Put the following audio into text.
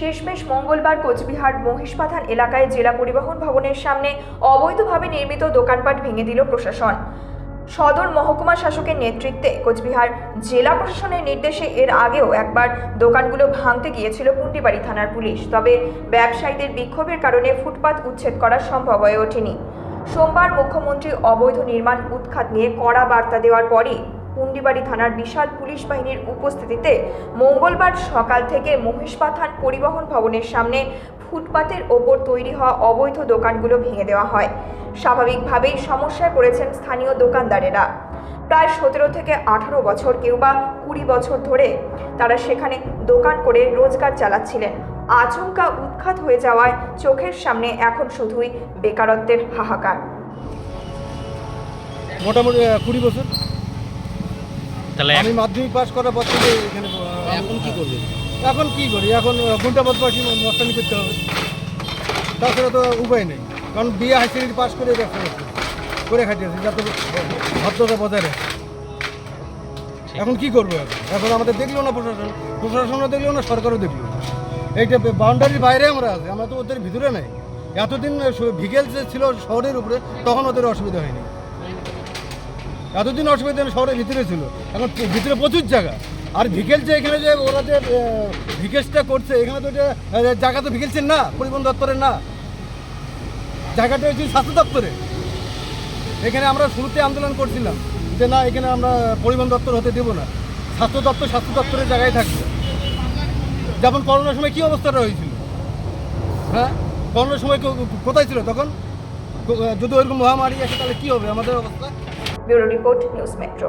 শেষমেশ মঙ্গলবার কোচবিহার মহিষপাথান এলাকায় জেলা পরিবহন ভবনের সামনে অবৈধভাবে নির্মিত দোকানপাট ভেঙে দিল প্রশাসন। সদর মহকুমা শাসকের নেতৃত্বে কোচবিহার জেলা প্রশাসনের নির্দেশে এর আগেও একবার দোকানগুলো ভাঙতে গিয়েছিল পুন্ডিবাড়ি থানার পুলিশ। তবে ব্যবসায়ীদের বিক্ষোভের কারণে ফুটপাত উচ্ছেদ করা সম্ভব হয়ে ওঠেনি। সোমবার মুখ্যমন্ত্রী অবৈধ নির্মাণ উৎখাত নিয়ে কড়া বার্তা দেওয়ার পরই পুন্ডিবাড়ি থানার বিশাল পুলিশ বাহিনীর উপস্থিতিতে মঙ্গলবার সকাল থেকে মহিষপাথান পরিবহন ভবনের সামনে ফুটপাতের ওপর তৈরি হওয়া অবৈধ দোকানগুলো ভেঙে দেওয়া হয়। স্বাভাবিকভাবেই সমস্যায় পড়েছেন স্থানীয় দোকানদারেরা। প্রায় সতেরো থেকে আঠারো বছর কেউ বা কুড়ি বছর ধরে তারা সেখানে দোকান করে রোজগার চালাচ্ছিলেন। আচমকা উৎখাত হয়ে যাওয়ায় চোখের সামনে এখন শুধুই বেকারত্বের হাহাকার। মোটামুটি কুড়ি বছর। তাহলে আমি মাধ্যমিক পাস করার পর থেকে এখানে এখন কি করবে? এখন কি করি? এখন ঘণ্টা বদমাসি মস্তানি করতে হবে? তাছাড়া তো উপায় নেই। কারণ বিয়ে হাই সেকেন্ডারি পাস করে ব্যবসা করছি করে খাটিয়েছি যাতে ভদ্রতা বজায় রাখে। এখন কি করব এখন? আমাদের দেখল না প্রশাসন। প্রশাসনও দেখল না সরকারও দেখল না। এইটা বাউন্ডারির বাইরে আমরা আছি। আমরা তো ওদের ভিতরে নেই। এতদিন ভিগেল যে ছিল শহরের উপরে তখন ওদের অসুবিধা হয়নি। এতদিন অসুবিধা নেই, শহরের ভিতরে ছিল। এখন ভিতরে প্রচুর জায়গা। আর ভিকেল যে এখানে যে ওরা যে ভিকেলসটা করছে এখানে তো আহ, জায়গা তো ভিকেলসের না পরিবহন দপ্তরের না। জায়গাটা হচ্ছে স্বাস্থ্য দপ্তরে এখানে আমরা শুরুতে আন্দোলন করছিলাম যে না এখানে আমরা পরিবহন দপ্তর হতে দেবো না। স্বাস্থ্য দপ্তর স্বাস্থ্য দপ্তরের জায়গায় থাকবে। যেমন করোনার সময় কী অবস্থাটা হয়েছিল? হ্যাঁ? করোনার সময় কোথায় ছিল তখন? যদি ওইরকম মহামারী আসে তাহলে কী হবে? আমাদের অবস্থা? Bureau report news metro